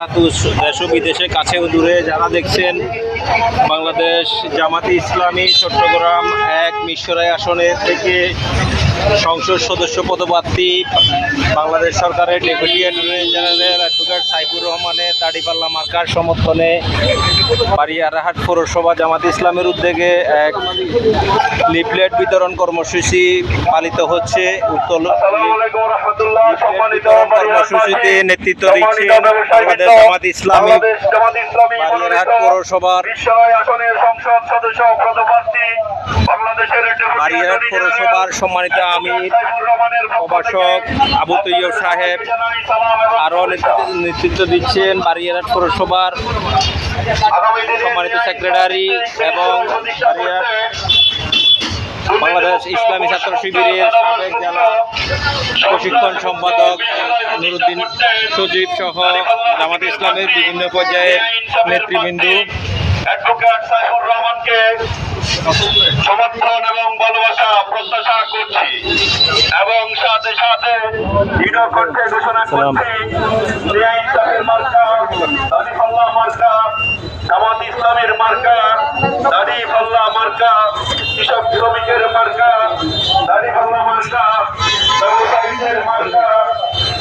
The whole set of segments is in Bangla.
দেশ বিদেশে কাছে দূরে যারা দেখছেন বাংলাদেশ জামাতি ইসলামী চট্টগ্রাম এক মিশরাই আসনে থেকে সংসদ সদস্য পদপ্রার্থী বাংলাদেশ সরকারের deputy attorney general advocate Saifur রহমানের দাড়িপাল্লা মার্কার সমর্থনে বাড়িয়ারহাট পৌরসভা জামাত ইসলামের উদ্যোগে এক লিফলেট বিতরণ কর্মসূচি পালিত হচ্ছে। সম্মানিত কর্মসূচিতে নেতৃত্ব দিচ্ছেন বাংলাদেশ জামাত ইসলামী বাংলাদেশ বারিয়ারহাট পৌরসভার সংসদ সদস্য বারিয়ারহাট পৌরসভার সম্মানিত আমির প্রভাষক আবু তৈয়ব সাহেব। আরও নেতৃত্ব দিচ্ছেন বারিয়ারহাট পৌরসভার সম্মানিত সেক্রেটারি এবং বারিয়ারহাট বাংলাদেশ ইসলামী ছাত্র শিবিরের সাবেক জেলা প্রশিক্ষণ সম্পাদক নুরুদ্দিন সজীব সহ জামাত ইসলামের বিভিন্ন পর্যায়ের নেতৃবৃন্দ অ্যাডভোকেট সাইফুর রহমানকে সমর্থন এবং ভালোবাসা প্রত্যাশা করছি এবং সাথে সাথে দৃঢ় ঘোষণা। করছি মার্কা মার্কা জামাত ইসলামের মার্কা দাড়ি পাল্লা মার্কা, কৃষক শ্রমিকের মার্কা, দাড়ি পাল্লা মার্কা, ব্যবসায়ীদের মার্কা,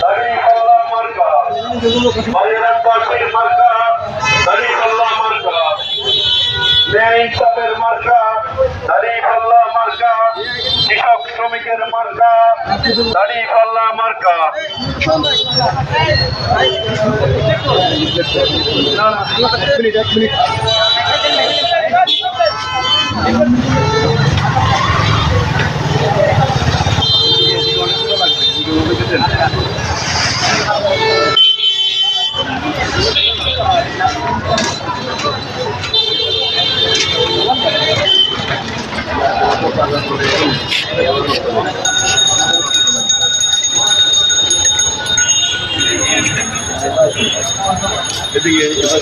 দাড়ি পাল্লা মার্কা বাড়ির মার্কা, দাড়ি পাল্লা মার্কা, ন্যায় মার্কা, দাড়ি পাল্লা মার্কা, কৃষক শ্রমিকের মার্কা, দাড়ি পাল্লা মার্কা। এদিকে এবার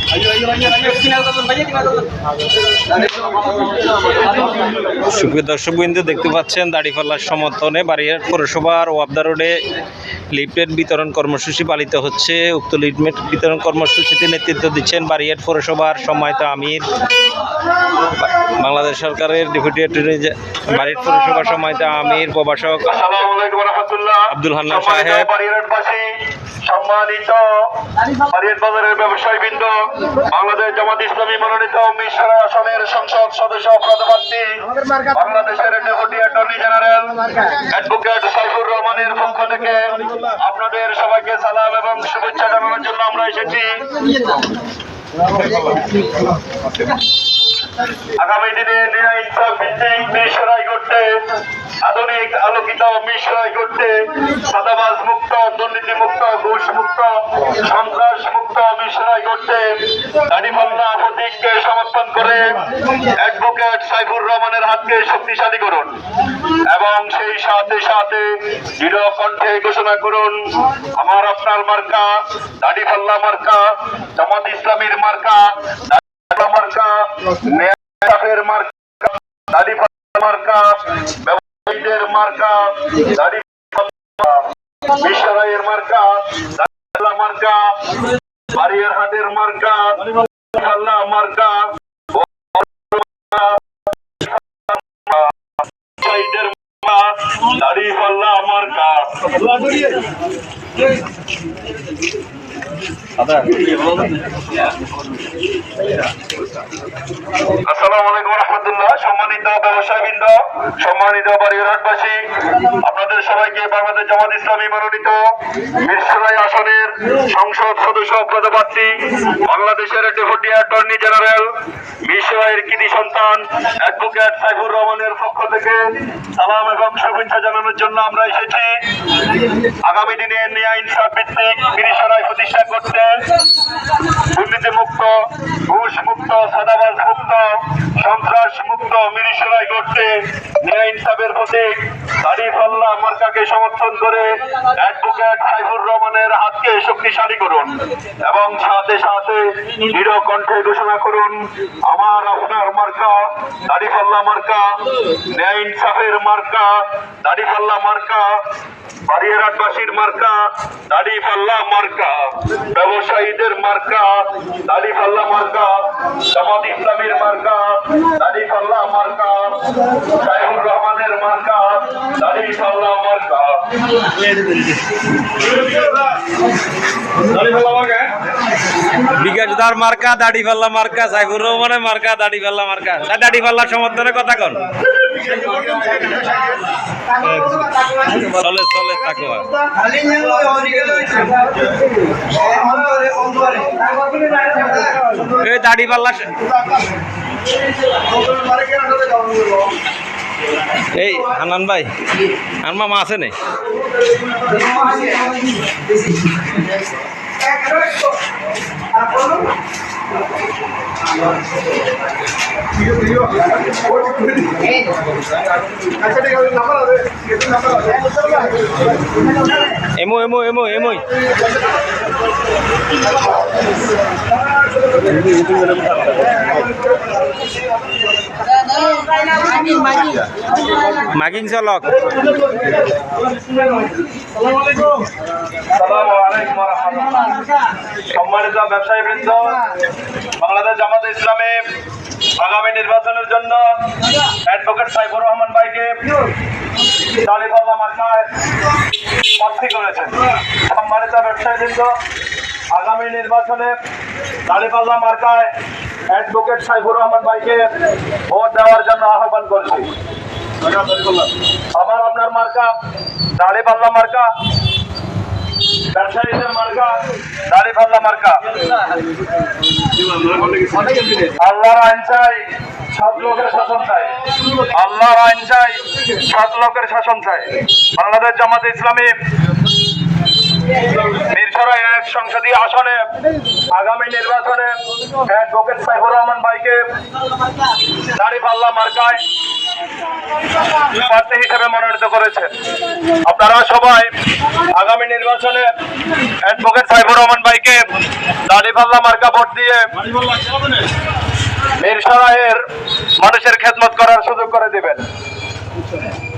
সুপ্রিয় দর্শকবৃন্দ দেখতে পাচ্ছেন দাড়িপাল্লার সমর্থনে বাড়িয়ার পৌরসভার ওয়াবদা রোডে লিফলেট বিতরণ কর্মসূচি পালিত হচ্ছে। উক্ত লিফলেট বিতরণ কর্মসূচিতে নেতৃত্ব দিচ্ছেন বাড়িয়ার পৌরসভার সম্মানিত আমির। বাংলাদেশ সরকারের ডেপুটি অ্যাটর্নি বাড়িয়ার পৌরসভার সম্মানিত আমির প্রভাষক আব্দুল হান্নান সাহেব। সম্মানিত বাজারের ব্যবসায়ী বৃন্দ বাংলাদেশ জামাত ইসলামী মনোনীত মিশরা আসনের সংসদ সদস্য পদপ্রার্থী, বাংলাদেশের deputy attorney general advocate Saifur রহমানের পক্ষ থেকে আপনাদের সবাইকে সালাম এবং শুভেচ্ছা জানানোর জন্য আমরা এসেছি। আগামী দিনে মিশরাই করতে, আধুনিক আলোকিত মিশরাই করতে, সাদাবাজ মুক্ত, দুর্নীতি মুক্ত, ঘুষ মুক্ত, সন্ত্রাস মুক্ত মিশরাই করতে প্রতীককে সমর্থন করে অ্যাডভোকেট সাইফুর রহমানের হাতকে শক্তিশালী করুন এবং সেই সাথে সাথে দৃঢ় কণ্ঠে ঘোষণা করুন, আমার আপনার মার্কা, দাড়িপাল্লা মার্কা, জামাত ইসলামীর মার্কা দাড়িপাল্লা মার্কা নেতাদের মার্কা, ব্যবসায়ীদের মার্কা দাড়িপাল্লা মিশরাইয়ের মার্কা মার্কা বাড়িয়ার হাটের মার্কা দাড়িপাল্লা মার্কা মার্কা দাড়িপাল্লা মার্কা। সংসদ সদস্য বাংলাদেশের ডেপুটি অ্যাটর্নি জেনারেল মিরসরাইয়ের কৃতি সন্তান, অ্যাডভোকেট সাইফুর রহমানের পক্ষ থেকে সালাম এবং শুভেচ্ছা জানানোর জন্য আমরা এসেছি। আগামী দিনে ন্যায় ইনসাফ ভিত্তিক মিরসরাই প্রতিষ্ঠা করতে দুর্নীতি মুক্ত ঘুষ মুক্ত সাদাবাজ মুক্ত সন্ত্রাস মুক্ত মিরিশরাই করতে ন্যায় ইনসাফের প্রতীক তারিফ আল্লাহ মার্কাকে সমর্থন করে অ্যাডভোকেট সাইফুর রহমানের হাতকে শক্তিশালী করুন এবং সাথে সাথে দৃঢ় কণ্ঠে ঘোষণা করুন, আমার আপনার তারিফ মার্কা ন্যায় ইনসাফের মার্কা আল্লাহ মার্কা বাড়িয়ারাটবাসীর মার্কা দাড়ি পাল্লা মার্কা ব্যবসায়ীদের মার্কা দাড়ি পাল্লা মার্কা জামাত ইসলামীর মার্কা দাড়ি পাল্লা মার্কা সাইফুর রহমানের মার্কা দাড়ি পাল্লা মার্কা বিকাশদার মার্কা দাড়ি পাল্লা মার্কা সাইফুর রহমানের মার্কা দাড়ি পাল্লা মার্কা স্যার দাড়ি পাল্লার সমর্থনে কথা কন। চলে চলে থাকো এই দাড়ি পাল্লা এই, হানান ভাই আর মামা আছে নেই এমো এমো এমো এমোই। মাগিং চলক। সম্মানিত ব্যবসায়ী বৃন্দ, বাংলাদেশ জামাত ইসলামে আগামী নির্বাচনের জন্য অ্যাডভোকেট সাইফুর রহমান ভাইকে মার্কায় প্রার্থী করেছেন সম্মানিত ব্যবসায়ী বৃন্দ, আগামী নির্বাচনে তালিবাল্লা মার্কায় অ্যাডভোকেট সাইফুর রহমান ভাইকে ভোট দেওয়ার জন্য আহ্বান করছি। আমার আপনার মার্কা মার্কা, ব্যবসায়ীদের মার্কা আইন চাই সব লোকের শাসন আইন চাই সব লোকের শাসন চাই। বাংলাদেশ জামাত ইসলামী, মিরসরাই এক সংসদীয় আসনে আগামী নির্বাচনে অ্যাডভোকেট সাইফুর রহমান ভাইকে দাড়িপাল্লা মার্কায় প্রার্থী হিসেবে মনোনীত করেছে। আপনারা সবাই আগামী নির্বাচনে অ্যাডভোকেট সাইফুর রহমান ভাইকে দাড়িপাল্লা মার্কা ভোট দিয়ে মিরসরাইয়ের মানুষের খেদমত করার সুযোগ করে দিবেন।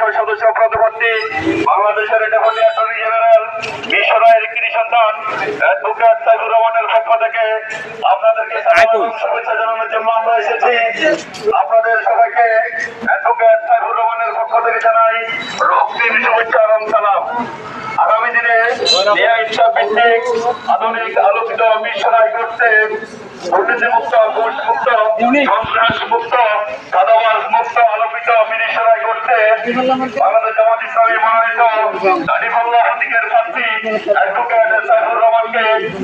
সংসদ সদস্য পদপ্রার্থী, বাংলাদেশের ডেপুটি অ্যাটর্নি জেনারেল মিরসরাইয়ের কৃষি সন্তান, অ্যাডভোকেট সাইফুর রহমানের পক্ষ থেকে আপনাদেরকে শুভেচ্ছা জানানোর জন্য আমরা এসেছি। আপনাদের সবাইকে অ্যাডভোকেট সাইফুর রহমানের পক্ষ থেকে জানাই রক্তিম শুভেচ্ছা সালাম। আগামী দিনে ইচ্ছা ভিত্তিক আধুনিক আলোকিত মিশনায় করতে দুর্নীতিমুক্ত ঘুষ মুক্ত সন্ত্রাস মুক্ত সাদাবাজ মুক্ত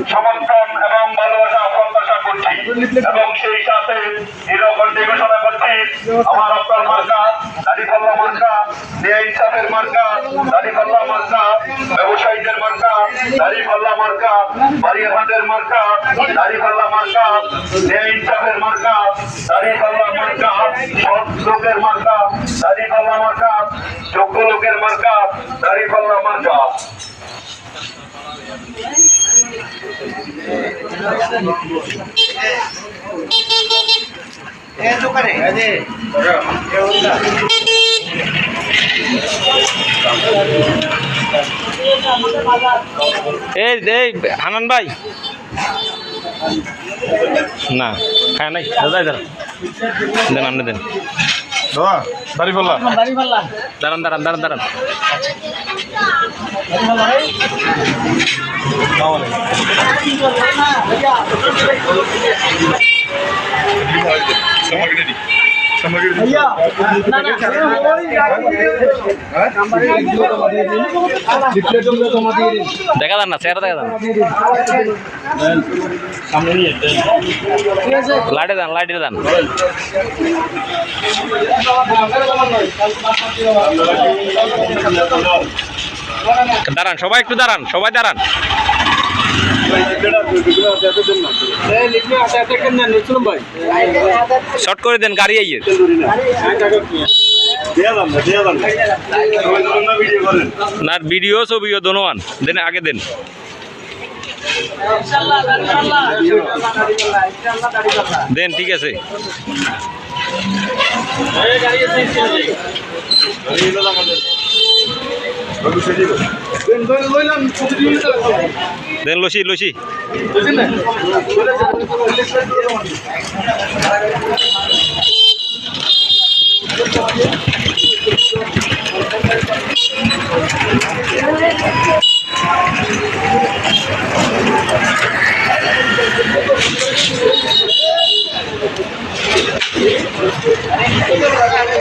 সমর্থন এবং ভালোবাসা করছি এবং সেই সাথে নিরকণ্ঠে ঘোষণা করছি আমার আপনার মার্কা দাড়িপাল্লা মার্কা ন্যায় ইনসাফের মার্কা দাড়িপাল্লা মার্কা ব্যবসায়ীদের মার্কা দাড়িপাল্লা মার্কা বাড়িয়াঘাটের মার্কা দাড়িপাল্লা মার্কা ন্যায় ইনসাফের মার্কা দাড়িপাল্লা মার্কা সৎ লোকের মার্কা দাড়িপাল্লা মার্কা যোগ্য এই এই হানান ভাই। না খায় নাই। দাদা দেন দেন আপনি দেন। দাঁড়িপাল্লা দাঁড়ান দাঁড়ান দাঁড়ান দাঁড়ান। দেখা যান না চেহারা দেখা যান লাইটে দেন লাইটে দেন দাঁড়ান সবাই একটু দাঁড়ান সবাই দাঁড়ান শর্ট করে দেন, গাড়ি আইয়ে। না ভিডিও ছবিও দোনোয়ান দেন, আগে দেন। দেন, ঠিক আছে। দেন লসি লসি।